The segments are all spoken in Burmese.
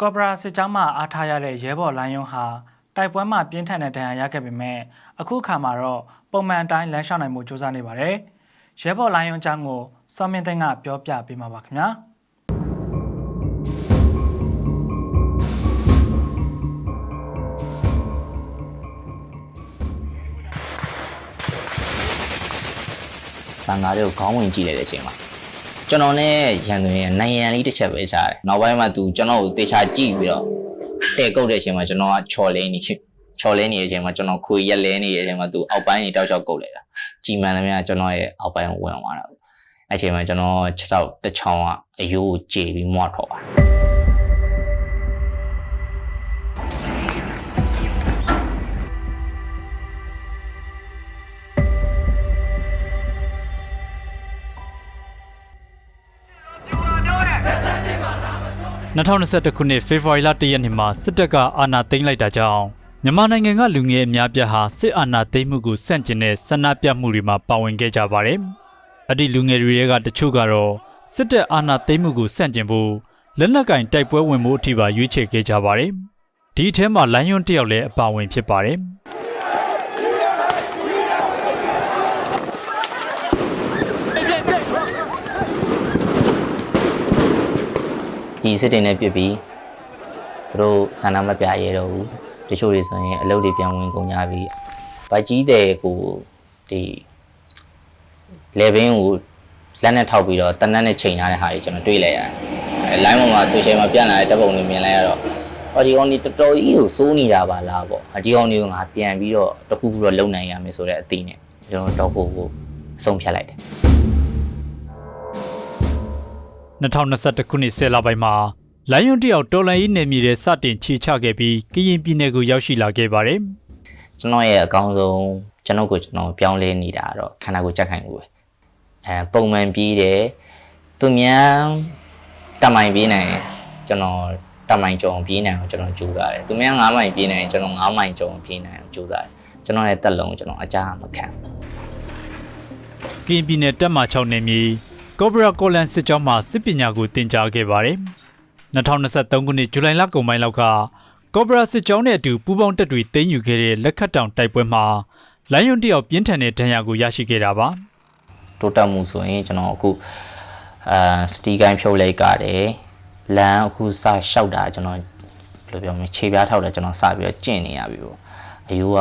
ကော့ဘရာစစ်ကြောင်းမှအားထားရတဲ့ရဲဘော်လိုင်းယွန်းဟာတိုက်ပွဲမှာပြင်းထန်တဲ့ဒဏ်ရာရခဲ့ပေမဲ့အခုအခါမှာတော့ပုံမှန်အတိုင်းလမ်းလျှောက်နိုင်မှုစူးစမ်းနေပါတယ်။ရဲဘော်လိုင်းယွန်းအကြောင်းကိုစောမင်းသိန်းကပြောပြပေးမှာပါခင်ဗျာ။တန်ဃာတွေကိုခေါင်းဝင်ကြည့်လိုက်တဲ့အချိန်မှာ ကျွန်တော်နဲ့ရန်သူရဲ့နိုင်ရန်လေးတစ်ချက်ပဲရှားတယ်နောက်ပိုင်းမှာသူကျွန်တော်ကိုတေချာကြည့်ပြီးတော့တဲ့ကုတ်တဲ့အချိန်မှာကျွန်တော်ကချော်လဲနေချော်လဲနေတဲ့အချိန်မှာကျွန်တော်ခွေရက်လဲနေတဲ့အချိန်မှာသူအောက်ပိုင်းကြီးတောက်လျှောက်ကုတ်လိုက်တာကြည်မှန်လည်းများကျွန်တော်ရဲ့အောက်ပိုင်းကိုဝင်သွားတာပေါ့အဲ့ချိန်မှာကျွန်တော်ခြေထောက်တစ်ချောင်းကအယိုးကိုကြေပြီးမွတ်ထော်ပါ 2021ခုနှစ်ဖေဖော်ဝါရီလ1ရက်နေ့မှာစစ်တပ်ကအာဏာသိမ်းလိုက်တာကြောင့်မြန်မာနိုင်ငံကလူငယ်အများပြားဟာစစ်အာဏာသိမ်းမှုကိုဆန့်ကျင်တဲ့ဆန္ဒပြမှုတွေမှာပါဝင်ခဲ့ကြပါတယ်။အဲ့ဒီလူငယ်တွေကတချို့ကတော့စစ်တပ်အာဏာသိမ်းမှုကိုဆန့်ကျင်ဖို့လက်နက်ကင်တိုက်ပွဲဝင်မှုအထိပါရွေးချယ်ခဲ့ကြပါတယ်။ဒီအထဲမှာလိုင်းယွန်းတယောက်လည်းအပါဝင်ဖြစ်ပါတယ်။ ကြည်စစ်တင်နဲ့ပြစ်ပြီးသူတို့ဆန္ဒမပြရဲတော့ဘူးတချို့တွေဆိုရင်အလုပ်တွေပြန်ဝင်ကုန်ကြပြီဗိုက်ကြီးတဲ့ကိုဒီလေဘင်းကိုလက်နဲ့ထောက်ပြီးတော့တနက်နဲ့ချိန်ထားတဲ့ဟာတွေကျွန်တော်တွေ့လိုက်ရတယ်အဲ line ပေါ်မှာ social မှာပြန့်လာတဲ့တပ်ပုံတွေမြင်လိုက်ရတော့ဟောဒီကောင်ဒီတော်တော်ကြီးကိုစိုးနေတာပါလားပေါ့ဒီကောင်ဒီကိုငါပြန်ပြီးတော့တခုခုတော့လုံနိုင်ရမယ်ဆိုတဲ့အသီးနဲ့ကျွန်တော်တော့ကိုကိုဆုံးဖြတ်လိုက်တယ် 2021ခုနှစ်ဆယ်လပိုင်းမှာလိုင်းယွန်းတယောက်တော်လိုင်းရေးနယ်မြေတွေစတင်ခြေချခဲ့ပြီးကရင်ပြည်နယ်ကိုရောက်ရှိလာခဲ့ပါတယ်ကျွန်တော်ရဲ့အကောင်းဆုံးကျွန်တော်ကိုကျွန်တော်ပြောင်းလဲနေတာတော့ခန္ဓာကိုယ်ကြက်ခိုင်မှုပဲအဲပုံမှန်ပြီးတယ်သူများတမိုင်ပြီးနိုင်ရင်ကျွန်တော်တမိုင်ကြုံပြေးနိုင်အောင်ကျွန်တော်ကြိုးစားတယ်သူများ9မိုင်ပြေးနိုင်ရင်ကျွန်တော်9မိုင်ကြုံပြေးနိုင်အောင်ကြိုးစားတယ်ကျွန်တော်ရဲ့တက်လုံးကျွန်တော်အကြမခံဘူး။ကရင်ပြည်နယ်တပ်မ6နယ်မြေ ကော့ဘရာကော်လန်စစ်ကြောင်းမှစစ်ပညာကိုတင်ကြားခဲ့ပါတယ်။2023ခုနှစ်ဇူလိုင်လကုန်ပိုင်းလောက်ကကော့ဘရာစစ်ကြောင်းနဲ့အတူပူးပေါင်းတပ်တွေသိမ်းယူခဲ့တဲ့လက်ခတ်တောင်တိုက်ပွဲမှာလိုင်းယွန်းတယောက်ပြင်းထန်တဲ့ဒဏ်ရာကိုရရှိခဲ့တာပါတိုးတက်မှုဆိုရင်ကျွန်တော်အခုအာစတီကိုင်းဖြုတ်လိုက်ကြတယ်လမ်းအခုစလျှောက်တာကျွန်တော်ဘယ်လိုပြောမလဲခြေပြားထောက်တာကျွန်တော်စပြီးတော့ကျင့်နေရပြီပေါ့အယူက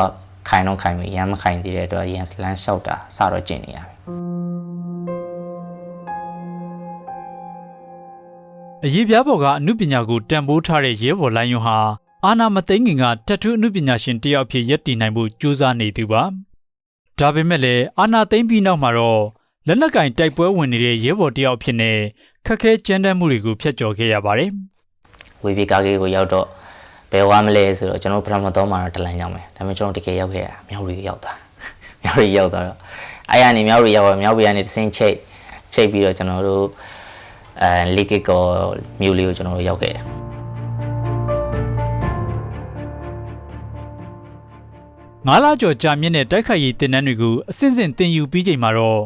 ခိုင်တော့ခိုင်ပြီရမ်းမခိုင်သေးတဲ့အတွက်ရန်လမ်းလျှောက်တာစတော့ကျင့်နေရပြီ။ အရေးပြားပေါ်ကအမှုပညာကိုတန်ဖိုးထားတဲ့ရဲဘော်လိုင်းယွန်းဟာအာနာမသိန်းခင်ကတက်ထူးအမှုပညာရှင်တယောက်အဖြစ်ရည်တည်နိုင်မှုကြိုးစားနေသူပါ။ဒါပေမဲ့လည်းအာနာသိန်းပြီးနောက်မှာတော့လက်နက်ကင်တိုက်ပွဲဝင်နေတဲ့ရဲဘော်တယောက်အဖြစ်နဲ့ခက်ခဲကြမ်းတမ်းမှုတွေကိုဖျက်ကျော်ခဲ့ရပါတယ်။ဝေးပြေကားကြီးကိုရောက်တော့ဘယ်ဝါမလဲဆိုတော့ကျွန်တော်ပထမတော့မှာတော့တလန်ရောက်မယ်ဒါပေမဲ့ကျွန်တော်တကယ်ရောက်ခဲ့တာမြောက်ရီရောက်တာမြောက်ရီရောက်သွားတော့အဲ့ရနေမြောက်ရီရောက်တော့မြောက်ရီကနေတစင်းချိတ်ချိတ်ပြီးတော့ကျွန်တော်တို့ အဲလီကစ်ကောမြို့လေးကိုကျွန်တော်တို့ရောက်ခဲ့တယ်ငါးလကျော်ကြာမြင့်တဲ့တိုက်ခိုက်ရေးတင်နန်းတွေကိုအစဉ်စဉ်တင်ယူပြီးချိန်မှာတော့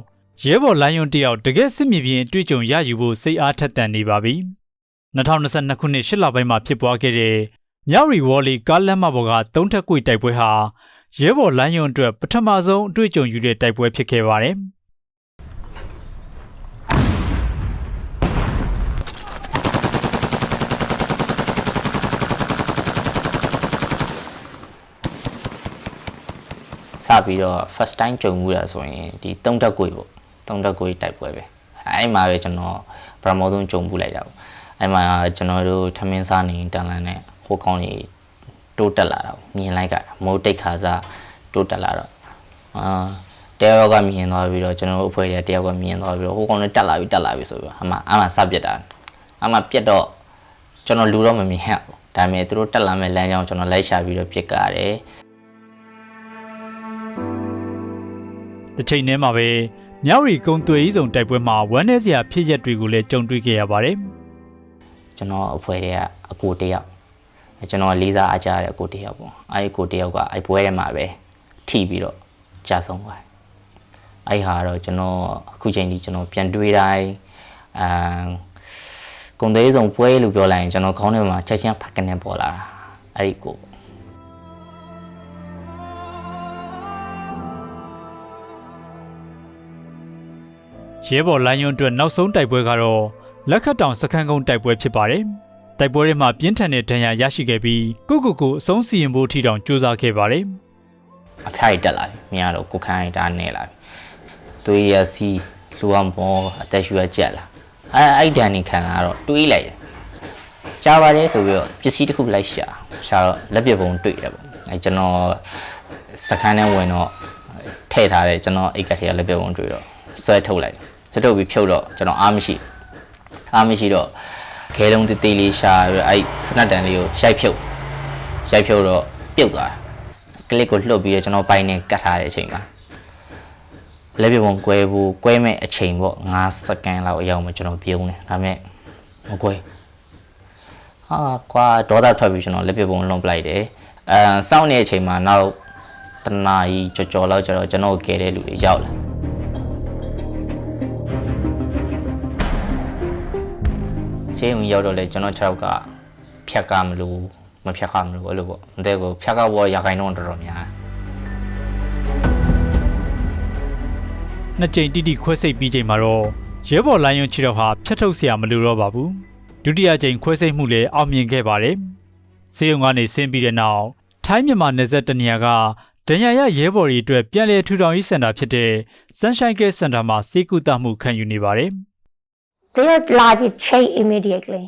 ရဲဘော်လိုင်းယွန်းတယောက်တကယ်စစ်မြေပြင်အတွေ့အကြုံရယူဖို့စိတ်အားထက်သန်နေပါပြီ။2022ခုနှစ်8လပိုင်းမှာဖြစ်ပွားခဲ့တဲ့မြောက်ရီဝေါ်လီကားလမ်းမပေါ်ကသုံးထက်ကွေတိုက်ပွဲဟာရဲဘော်လိုင်းယွန်းအတွက်ပထမဆုံးအတွေ့အကြုံယူတဲ့တိုက်ပွဲဖြစ်ခဲ့ပါတယ်။ စပြီးတော့ first time ကြုံမှုရဆိုရင်ဒီတုံးတက်ကွေပေါ့တုံးတက်ကွေတိုက်ပွဲပဲအဲ့မှာပဲကျွန်တော်ပထမဆုံးကြုံမှုလိုက်တာပေါ့အဲ့မှာကျွန်တော်တို့ထမင်းစားနေတန်လန်နဲ့ဟိုကောင်းကြီးတိုးတက်လာတာပေါ့မြင်လိုက်ကြတာမိုးတိတ်ခါစားတိုးတက်လာတော့အာတယောက်ကမြင်သွားပြီးတော့ကျွန်တော်တို့အဖွဲ့တွေကတယောက်ကမြင်သွားပြီးတော့ဟိုကောင်လည်းတက်လာပြီတက်လာပြီဆိုပြီးတော့အမှအမှစပြစ်တာအမှပြစ်တော့ကျွန်တော်လူတော့မမြင်ရဘူးဒါပေမဲ့သူတို့တက်လာမဲ့လမ်းကြောင်းကျွန်တော်လိုက်ရှာပြီးတော့ပြစ်ကားတယ် တစ်ချိန်တည်းမှာပဲမြောက်ရီကုံသွေးစုံတိုက်ပွဲမှာဝမ်းနည်းစရာဖြစ်ရက်တွေကိုလည်းကြုံတွေ့ခဲ့ရပါတယ်ကျွန်တော်အဖွဲ့တွေကအကိုတယောက်အဲကျွန်တော်လေးစားအားကြတဲ့အကိုတယောက်ပေါ့အဲဒီကိုတယောက်ကအဲပွဲထဲမှာပဲထိပြီးတော့ကြာဆုံးသွားတယ်အဲဒီဟာကတော့ကျွန်တော်အခုချိန်ထိကျွန်တော်ပြန်တွေးတိုင်းအမ်ကုံသေးဆုံးပွဲလို့ပြောလိုက်ရင်ကျွန်တော်ခေါင်းထဲမှာချက်ချင်းဖက်ကနေပေါ်လာတာအဲ့ဒီကို ရဲဘော်လိုင်းယွန်းအတွက်နောက်ဆုံးတိုက်ပွဲကတော့လက်ခတ်တောင်စခန်းကုန်းတိုက်ပွဲဖြစ်ပါတယ်။တိုက်ပွဲတွေမှာပြင်းထန်တဲ့ဒဏ်ရာရရှိခဲ့ပြီးကိုကိုကိုအဆုံးစီရင်ဖို့ထီတောင်စူးစမ်းခဲ့ပါတယ်အဖျားကြီးတက်လာပြီမြင်ရတော့ကိုခန်းရီဒါနဲ့လာပြီသွေးရစီလူအောင်ပေါ်အသက်ရှူရကြက်လာအဲအဲ့ဒန်နေခံလာတော့တွေးလိုက်တယ်ကြားပါလေဆိုပြီးတော့ပစ္စည်းတစ်ခုလိုက်ရှာရှာတော့လက်ပြပုံတွေ့တယ်ပေါ့အဲကျွန်တော်စခန်းထဲဝင်တော့ထည့်ထားတယ်ကျွန်တော်အိတ်ကထဲကလက်ပြပုံတွေ့တော့ ဆွဲထုတ်လိုက်တယ်ဆွဲထုတ်ပြီးဖြုတ်တော့ကျွန်တော်အားမရှိအားမရှိတော့ခဲလုံးတေးသေးလေးရှာပြီးတော့အဲ့စနတ်တန်လေးကိုရိုက်ဖြုတ်ရိုက်ဖြုတ်တော့ပြုတ်သွားတယ်ကလစ်ကိုလှုပ်ပြီးတော့ကျွန်တော်ပိုင်နဲ့ကတ်ထားတဲ့အချိန်မှာလက်ပြပုံကွဲဖို့ကွဲမဲ့အချိန်ပေါ့9စက္ကန့်လောက်အရောက်မှကျွန်တော်ပြုံးတယ်ဒါပေမဲ့မကွဲဟာကွာဒေါသထွက်ပြီးကျွန်တော်လက်ပြပုံလွန်ပလိုက်တယ်အဲစောင့်နေတဲ့အချိန်မှာနောက်တနာကြီးကြော်ကြော်လောက်ကျတော့ကျွန်တော်ကိုကယ်တဲ့လူတွေရောက်လာ ဆေးရုံရောက်တော့လေကျွန်တော်6ယောက်ကဖြတ်ကမလို့မဖြတ်ကမလို့အဲ့လိုပေါ့အတဲ့ကိုဖြတ်ကဘောရခိုင်တော့တော်တော်များတယ် ။နှစ်ကြိမ်တိတိခွဲစိတ်ပြီးချိန်မှာတော့ရဲဘော်လိုင်းယွန်းချီတော့ဟာဖျက်ထုတ်เสียမလိုတော့ပါဘူး။ဒုတိယကြိမ်ခွဲစိတ်မှုလည်းအောင်မြင်ခဲ့ပါတယ်။စေယုံကနေဆင်းပြီးတဲ့နောက်ထိုင်းမြန်မာနယ်စပ်တနေရာကဒဏ်ရာရရဲဘော်တွေအတွက်ပြန်လည်ထူထောင်ရေးစင်တာဖြစ်တဲ့ Sunshine Care Center မှာစေကူတာမှုခံယူနေပါတယ်။ Their life is changed immediately.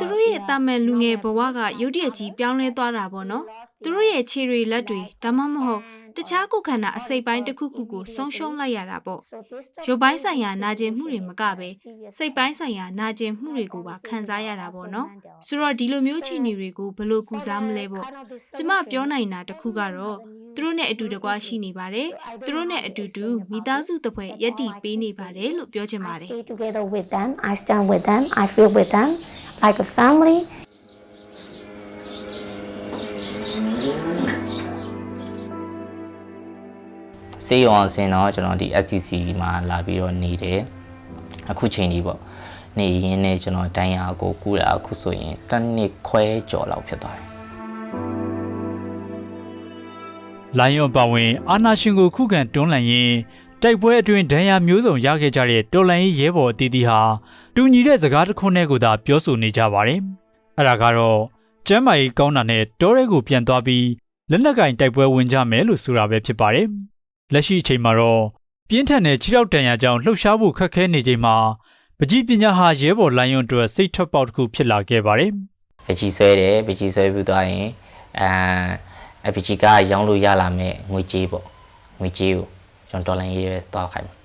သူတို့ရဲ့တာမန်လူငယ်ဘဝကရုတ်တရက်ကြီးပြောင်းလဲသွားတာပေါ့နော်သူတို့ရဲ့ခြေတွေလက်တွေဒါမှမဟုတ်တခြားကိုယ်ခန္ဓာအစိတ်ပိုင်းတစ်ခုခုကိုဆုံးရှုံးလိုက်ရတာပေါ့ရုပ်ပိုင်းဆိုင်ရာနာကျင်မှုတွေမကပဲစိတ်ပိုင်းဆိုင်ရာနာကျင်မှုတွေကိုပါခံစားရတာပေါ့နော်ဆိုတော့ဒီလိုမျိုးခြေနေတွေကိုဘယ်လိုကုစားမလဲပေါ့ကျမပြောနိုင်တာတစ်ခုကတော့ သူတို့နဲ့အတူတကွရှိနေပါတယ်သူတို့နဲ့အတူတူမိသားစုတစ်ဖွဲ့ယက်တီပေးနေပါတယ်လို့ပြောချင်ပါတယ် Stay together with them. I stand with them. I feel with them like a family. စေးရုံအောင်ဆင်းတော့ကျွန်တော်ဒီ STC မှာလာပြီးတော့နေတယ်အခုချိန်ကြီးပေါ့နေရင်းနဲ့ကျွန်တော်တိုင်းရကိုကူတာအခုဆိုရင်တစ်နှစ်ခွဲကျော်လောက်ဖြစ်သွားတ လိုင်းယွန်ပါဝင် အာနာရှင်ကိုခုခံတွန်းလှန်ရင်းတိုက်ပွဲအတွင်းဒဏ်ရာမျိုးစုံရခဲ့ကြတဲ့တော်လန်ရေးရဲဘော်အသီးသီးဟာတူညီတဲ့စကားတစ်ခုနဲ့ကိုသာပြောဆိုနေကြပါတယ်။အဲ့ဒါကတော့ကျမ်းမာရေးကောင်းတာနဲ့တောရဲကိုပြန်သွားပြီးလက်နက်ကင်တိုက်ပွဲဝင်ကြမယ်လို့ဆိုတာပဲဖြစ်ပါတယ်။လက်ရှိအချိန်မှာတော့ပြင်းထန်တဲ့ခြေထောက်တန်ရာကြောင့်လှုပ်ရှားဖို့ခက်ခဲနေချိန်မှာပကြီးပညာဟာရဲဘော်လိုင်းယွန်အတွက်စိတ်ထွက်ပေါက်တစ်ခုဖြစ်လာခဲ့ပါတယ်။ပကြီးဆွဲတယ်ပကြီးဆွဲပြီးသွားရင်အဲ အပကြီးကရောင်းလို့ရလာမဲ့ငွေကြေးပေါ့ငွေကြေးကိုကျွန်တော်ဒေါ်လာရေးရဲသွားခိုင်းမယ်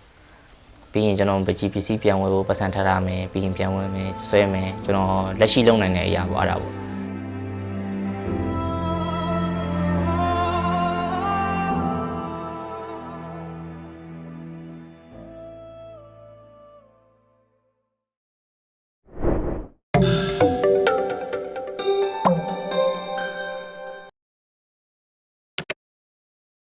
ပြီးရင်ကျွန်တော်ပကြီးပစ္စည်းပြန်ဝယ်ဖို့ပတ်စံထားရမယ်ပြီးရင်ပြန်ဝယ်မယ်ဆွဲမယ်ကျွန်တော်လက်ရှိလုံနိုင်တဲ့အရာပေါ့အဲ့ဒါပေါ့